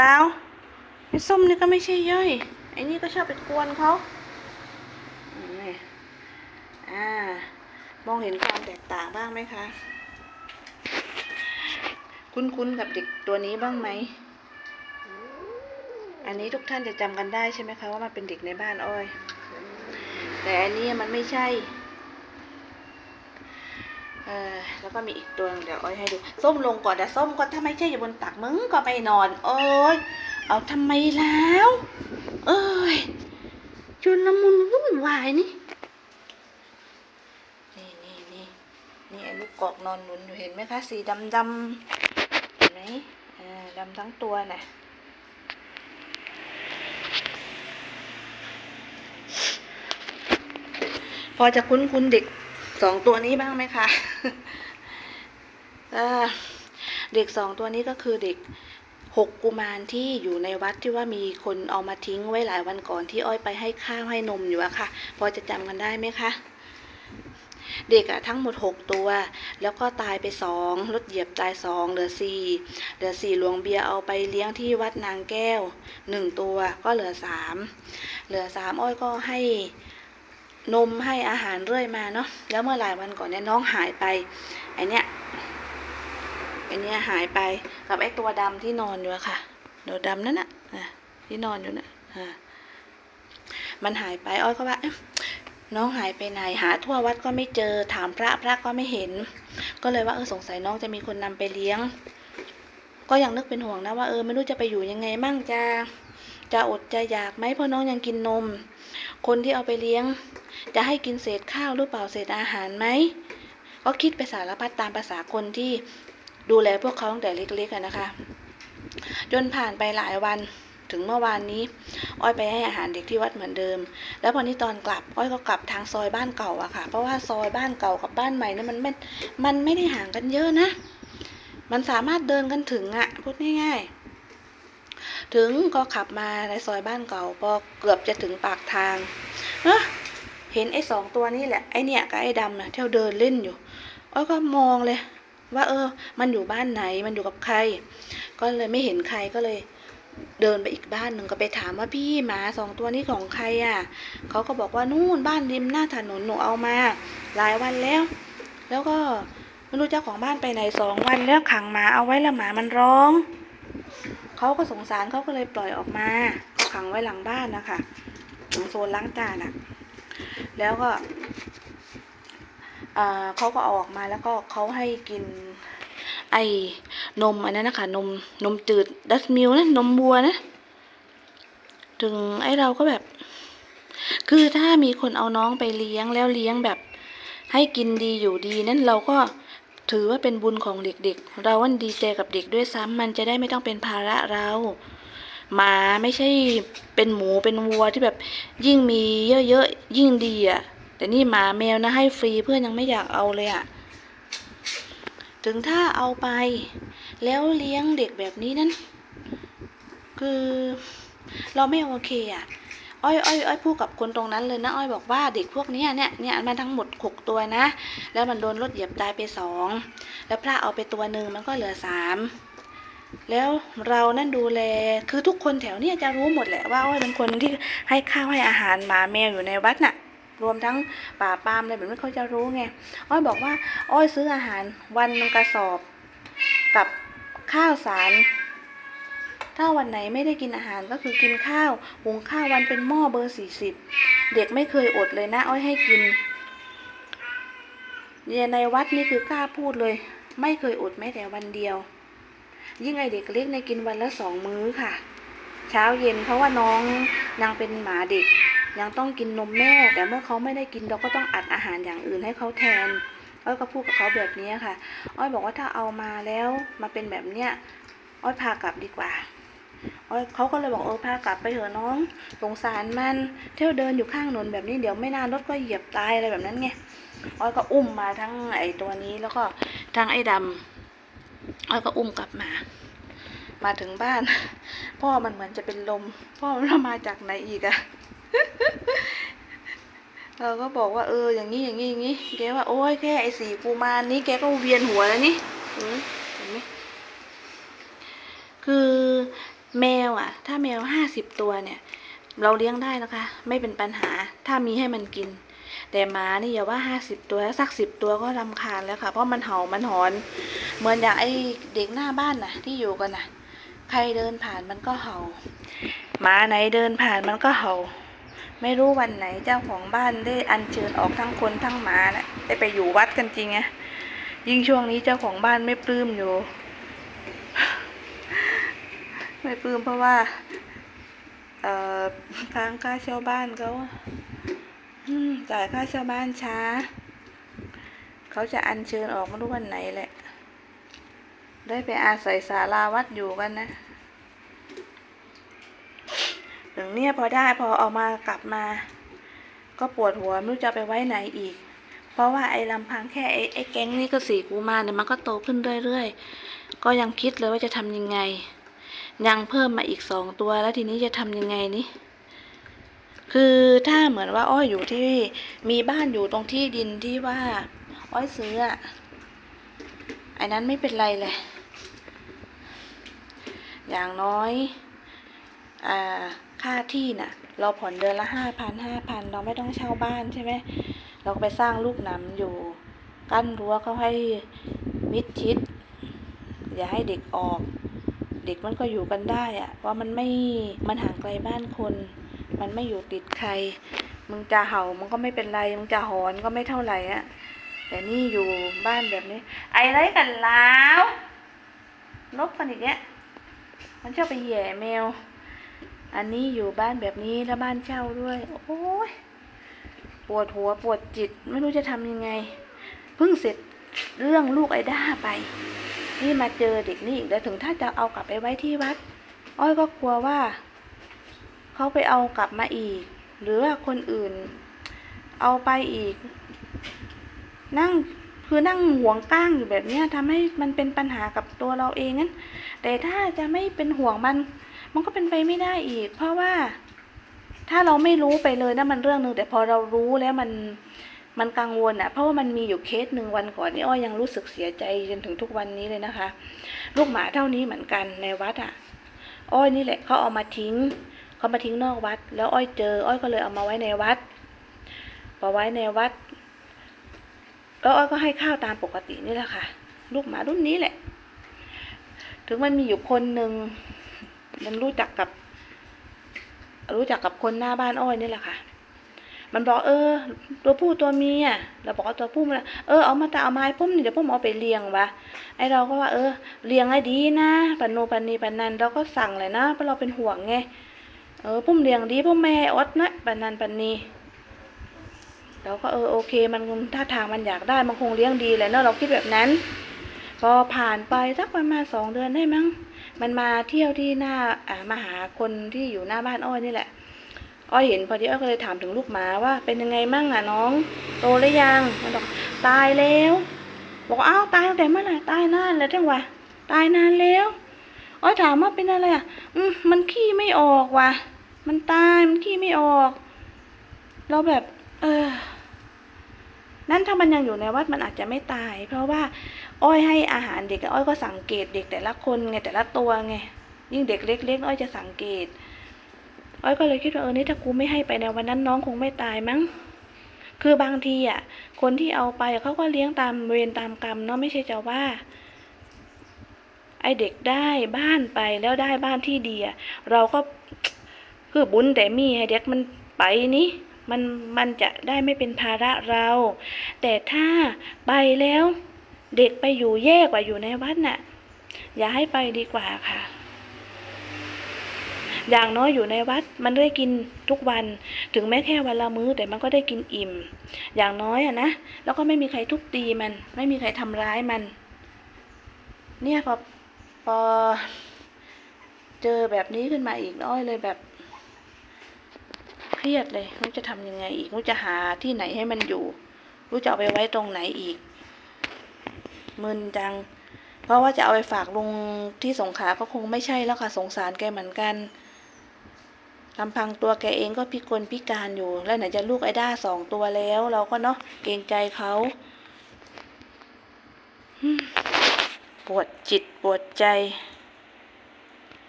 แล้วไอ้ส้มนี่ก็ไม่ใช่ย่อย ไอ้นี่ก็ชอบไปกวนเขานี่อ่ามองเห็นความแตกต่างบ้างไหมคะ คุ้นๆกับเด็กตัวนี้บ้างไหม อันนี้ทุกท่านจะจำกันได้ใช่ไหมคะว่ามันเป็นเด็กในบ้านอ้อย แต่อันนี้มันไม่ใช่ เออแล้วก็มีอีกตัวเดี๋ยวอ้อยให้ดู ส้มลงก่อนแต่ส้มก็ถ้าไม่ใช่อยู่บนตักมึงก็ไปนอน โอ้ยเอาทำไมแล้ว เอ้ยชุนละมุนวุ่นวายนี่นี่นี่นี่นี่ไอ้ลูกกอกนอนหนุนอยู่เห็นไหมคะ สีดำดำเห็นไหมเออดำทั้งตัวน่ะพอจะคุ้นคุ้นเด็ก สองตัวนี้บ้างไหมคะเด็กสองตัวนี้ก็คือเด็กหกกุมารที่อยู่ในวัดที่ว่ามีคนเอามาทิ้งไว้หลายวันก่อนที่อ้อยไปให้ข้าวให้นมอยู่อะค่ะ พอจะจำกันได้ไหมคะเด็กอะทั้งหมดหกตัว แล้วก็ตายไปสองรถเหยียบตายสองเหลือสี่เหลือสี่หลวงเบียร์เอาไปเลี้ยงที่วัดนางแก้วหนึ่งตัวก็เหลือสามเหลือสามอ้อยก็ให้ นมให้อาหารเรื่อยมาเนาะแล้วเมื่อหลายวันก่อนเนี่ยน้องหายไปไอเนี้ยไอเนี้ยหายไปกับไอตัวดำที่นอนอยู่อะค่ะตัวดำนั่นน่ะอะที่นอนอยู่น่ะอะมันหายไปอ้อยก็ว่าเอ๊ะน้องหายไปไหนหาทั่ววัดก็ไม่เจอถามพระพระก็ไม่เห็น ก็เลยว่าเออสงสัยน้องจะมีคนนำไปเลี้ยง ก็ยังนึกเป็นห่วงนะว่าเออไม่รู้จะไปอยู่ยังไงมั่งจะจะอดจะอยากไหมเพราะน้องยังกินนม คนที่เอาไปเลี้ยง จะให้กินเศษข้าวหรือเปล่าเศษอาหารไหมก็คิดไปสารพัดตามภาษาคนที่ดูแลพวกเขาตั้งแต่เล็กๆนะคะ จนผ่านไปหลายวันถึงเมื่อวานนี้ อ้อยไปให้อาหารเด็กที่วัดเหมือนเดิม แล้วพอนี้ตอนกลับ อ้อยก็กลับทางซอยบ้านเก่าอะค่ะ เพราะว่าซอยบ้านเก่ากับบ้านใหม่เนี่มันไม่มันไม่ได้ห่างกันเยอะนะ มันสามารถเดินกันถึงอะพูดง่ายๆ ถึงก็ขับมาในซอยบ้านเก่าพอเกือบจะถึงปากทางเอ้อ เห็นไอ้สองตัวนี้แหละไอ้เนี่ยกับไอ้ดำนะเที่ยวเดินเล่นอยู่อ้อยก็มองเลย ว่าเออ มันอยู่บ้านไหนมันอยู่กับใคร ก็เลยไม่เห็นใครก็เลยเดินไปอีกบ้านหนึ่งก็ไปถามว่าพี่หมาสองตัวนี้ของใครอะเขาก็บอกว่านู่นบ้านริมหน้าถนนหนูเอามา หลายวันแล้ว แล้วก็ไม่รู้เจ้าของบ้านไปไหนสองวันแล้วขังหมาเอาไว้แล้วหมามันร้องเขาก็สงสารเขาก็เลยปล่อยออกมาขังไว้หลังบ้านนะคะตรงโซนล้างจานอะ แล้วก็เขาก็เอาออกมาแล้วก็เขาให้กินไอ้นมอันนั้นนะคะนมนมจืดดัสมิลนะนมวัวนะ ถึงไอ้เราก็แบบ คือถ้ามีคนเอาน้องไปเลี้ยงแล้วเลี้ยงแบบ ให้กินดีอยู่ดีนั้นเราก็ถือว่าเป็นบุญของเด็กๆ เราวันดีใจกับเด็กด้วยซ้ำมันจะได้ไม่ต้องเป็นภาระเรา มาไม่ใช่เป็นหมูเป็นวัวที่แบบยิ่งมีเยอะๆยิ่งดีอะ แต่นี่หมาแมวนะให้ฟรีเพื่อนยังไม่อยากเอาเลยอะถึงถ้าเอาไป แล้วเลี้ยงเด็กแบบนี้นั้น คือเราไม่โอเคอะอ้อยอ้อยอ้อยพูดกับคนตรงนั้นเลยนะอ้อยบอกว่าเด็กพวกนี้เนี่ยเนี่ยมันทั้งหมดหกตัวนะ แล้วมันโดนรถเหยียบตายไปสองแล้วพระเอาไปตัวหนึ่งมันก็เหลือสาม แล้วเรานั่นดูแล คือทุกคนแถวเนี้ยจะรู้หมดแหละว่าอ้อยเป็นคนที่ให้ข้าวให้อาหารหมาแมวอยู่ในวัดน่ะ รวมทั้งป่าปามอะไรแบบนี้เขาจะรู้ไง อ้อยบอกว่า อ้อยซื้ออาหารวันนึงกระสอบกับข้าวสาร ถ้าวันไหนไม่ได้กินอาหารก็คือกินข้าว หุงข้าววันเป็นหม้อเบอร์สี่สิบ เด็กไม่เคยอดเลยนะ อ้อยให้กินเยในวัดนี่คือกล้าพูดเลย ไม่เคยอดแม้แต่วันเดียว ยิ่งไอเด็กเล็กในกินวันละสองมื้อค่ะ เช้าเย็นเพราะว่าน้องยังเป็นหมาเด็ก ยังต้องกินนมแม่ แต่เมื่อเขาไม่ได้กินเราก็ต้องอัดอาหารอย่างอื่นให้เขาแทนอ้อยก็พูดกับเขาแบบนี้ค่ะ อ้อยบอกว่าถ้าเอามาแล้วมาเป็นแบบเนี้ยอ้อยพากลับดีกว่าอ้อยเขาก็เลยบอกเออพากลับไปเถอะน้องสงสารมันเที่ยวเดินอยู่ข้างถนนแบบนี้เดี๋ยวไม่นานรถก็เหยียบตายอะไรแบบนั้นไงอ้อยก็อุ้มมาทั้งไอ้ตัวนี้แล้วก็ทั้งไอ้ดำ อ้อยก็อุ้มกลับมา มาถึงบ้าน พ่อมันเหมือนจะเป็นลม พ่อมันมาจากไหนอีกอะเราก็บอกว่าเอออย่างนี้อย่างนี้อย่างนี้แกว่าโอ้ยแค่ไอ้สีกูมานี้แกก็เวียนหัวแล้วนี่เออเห็นไหมคือแมวอะ ถ้าแมวห้าสิบตัวเนี่ย เราเลี้ยงได้นะคะ ไม่เป็นปัญหา ถ้ามีให้มันกิน แต่หมานี่อย่าว่าห้าสิบตัวสักสิบตัวก็รำคาญแล้วค่ะ เพราะมันเห่ามันหอน เหมือนอย่างไอเด็กหน้าบ้านน่ะ ที่อยู่กันน่ะ ใครเดินผ่านมันก็เห่าหมาไหนเดินผ่านมันก็เห่า ไม่รู้วันไหนเจ้าของบ้านได้อัญเชิญออกทั้งคนทั้งหมาน่ะได้ไปอยู่วัดกันจริงไงยิ่งช่วงนี้เจ้าของบ้านไม่ปลื้มอยู่ ไม่ปลื้มเพราะว่า เอ่อทางค่าเช่าบ้านเขา จ่ายค่าเช่าบ้านช้า เขาจะอัญเชิญออกไม่รู้วันไหนแหละ ได้ไปอาศัยศาลาวัดอยู่กันนะถึงเนี่ยพอได้พอเอามากลับมา ก็ปวดหัวไม่รู้จะไปไว้ไหนอีก เพราะว่าไอ้ลำพังแค่ไอ้ไอ้แก๊งนี่ก็สี่กูมาเนี่ยมันก็โตขึ้นเรื่อยๆ ก็ยังคิดเลยว่าจะทำยังไง ยังเพิ่มมาอีกสองตัวแล้วทีนี้จะทำยังไงนี่ คือถ้าเหมือนว่าอ้อยอยู่ที่มีบ้านอยู่ตรงที่ดินที่ว่า อ้อยซื้ออะไอ้นั้นไม่เป็นไรเลย อย่างน้อยอ่าค่าที่น่ะ เราผ่อนเดือนละห้าพันห้าพันเราไม่ต้องเช่าบ้านใช่ไหมเราไปสร้างลูกหนำอยู่ กั้นรั้วเขาให้มิดชิด อย่าให้เด็กออก เด็กมันก็อยู่กันได้อะว่ามันไม่มันห่างไกลบ้านคน มันไม่อยู่ติดใคร มึงจะเห่ามันก็ไม่เป็นไร มึงจะหอนก็ไม่เท่าไหร่อะแต่นี่อยู่บ้านแบบนี้ ไอ้ไรกันแล้วนกกันอีกเนี้ยมันชอบไปแหย่แมว อันนี้อยู่บ้านแบบนี้แล้วบ้านเช่าด้วย โอ้ยปวดหัวปวดจิตไม่รู้จะทำยังไง เพิ่งเสร็จเรื่องลูกไอ้ด้าไป นี่มาเจอเด็กนี่อีกแล้วถึงถ้าจะเอากลับไปไว้ที่วัด อ้อยก็กลัวว่า เขาไปเอากลับมาอีก หรือว่าคนอื่น เอาไปอีก นั่งคือนั่งห่วงก้างอยู่แบบเนี้ยทำให้มันเป็นปัญหากับตัวเราเองงั้นแต่ถ้าจะไม่เป็นห่วงมัน มันก็เป็นไปไม่ได้อีก เพราะว่า ถ้าเราไม่รู้ไปเลยนะมันเรื่องหนึ่งแต่พอเรารู้แล้วมันมันกังวลอะ่ะ เพราะว่ามันมีอยู่เคสหนึ่งวันก่อนนี่อ้อยยังรู้สึกเสียใจจนถึงทุกวันนี้เลยนะคะ ลูกหมาเท่านี้เหมือนกันในวัดอะ่ะ อ้อยนี่แหละเขาเอามาทิ้ง เขามาทิ้งนอกวัด แล้วอ้อยเจอ อ้อยก็เลยเอามาไว้ในวัดพอไว้ในวัดแล้วอ้อยก็ให้ข้าวตามปกตินี่แหละค่ะ ลูกหมารุ่นนี้แหละ ถึงมันมีอยู่คนหนึ่งมันรู้จักกับ รู้จักกับคนหน้าบ้านอ้อยนี่แหละค่ะ มันบอกเออ ตัวผู้ตัวเมียเราบอกว่าตัวผู้มันเออเอามาตาเอาไม้พุ่มนี่เดี๋ยวพุ่มเอาไปเลี้ยงวะไอเราก็ว่าเออเลี้ยงให้ดีนะปันโนปันนีปันนันเราก็สั่งเลยนะเพราะเราเป็นห่วงไง เออพุ่มเลี้ยงดีพุ่มแม่อดนะปันนันปันนีเราก็เออโอเค มันถ้าทางมันอยากได้มันคงเลี้ยงดีแหละเนอะเราคิดแบบนั้น พอผ่านไปสักประมาณสองเดือนได้มั้งมันมาเที่ยวที่หน้าอ่ามาหาคนที่อยู่หน้าบ้านอ้อยนี่แหละ อ้อยเห็นพอดีอ้อยก็เลยถามถึงลูกหมาว่า เป็นยังไงมั่งอะน้อง โตหรือยังมันบอกตายแล้ว บอกอ้าวตายตั้งแต่เมื่อไหร่ตายนานแล้วจังวะตายนานแล้วอ้อยถามว่าเป็นอะไรอะ อืมมันขี้ไม่ออกว่ะ มันตายมันขี้ไม่ออก เราแบบ เออ นั่นถ้ามันยังอยู่ในวัดมันอาจจะไม่ตาย เพราะว่า อ้อยให้อาหารเด็กอ้อยก็สังเกตเด็กแต่ละคนไงแต่ละตัวไงยิ่งเด็กเล็กๆอ้อยจะสังเกต อ้อยก็เลยคิดว่าเออนี่ถ้ากูไม่ให้ไปในวันนั้นน้องคงไม่ตายมั้งคือบางทีอะ คนที่เอาไปเขาก็เลี้ยงตามเวรตามกรรมเนาะไม่ใช่จะว่า ไอเด็กได้บ้านไปแล้วได้บ้านที่ดีอะเราก็ คือบุญแต่มีให้เด็กมันไปนี่มันมันจะได้ไม่เป็นภาระเรา แต่ถ้าไปแล้วเด็กไปอยู่แย่กว่าอยู่ในวัดน่ะ อย่าให้ไปดีกว่าค่ะ อย่างน้อยอยู่ในวัดมันได้กินทุกวัน ถึงแม้แค่วันละมื้อแต่มันก็ได้กินอิ่ม อย่างน้อยอะนะ แล้วก็ไม่มีใครทุบตีมัน ไม่มีใครทำร้ายมัน เนี่ยพอพอเจอแบบนี้ขึ้นมาอีกน้อยเลยแบบ รียดเลยรู้จะทำยังไงอีกรู้จะหาที่ไหนให้มันอยู่รู้จะเอาไปไว้ตรงไหนอีกมึนจัง เพราะว่าจะเอาไปฝากลุงที่สงขาก็คงไม่ใช่แล้วค่ะสงสารแกเหมือนกันลำพังตัวแกเองก็พิกลพิการอยู่ แล้วไหนจะลูกไอ้ด้าสองตัวแล้ว เราก็เนาะเกรงใจเขาปวดจิตปวดใจ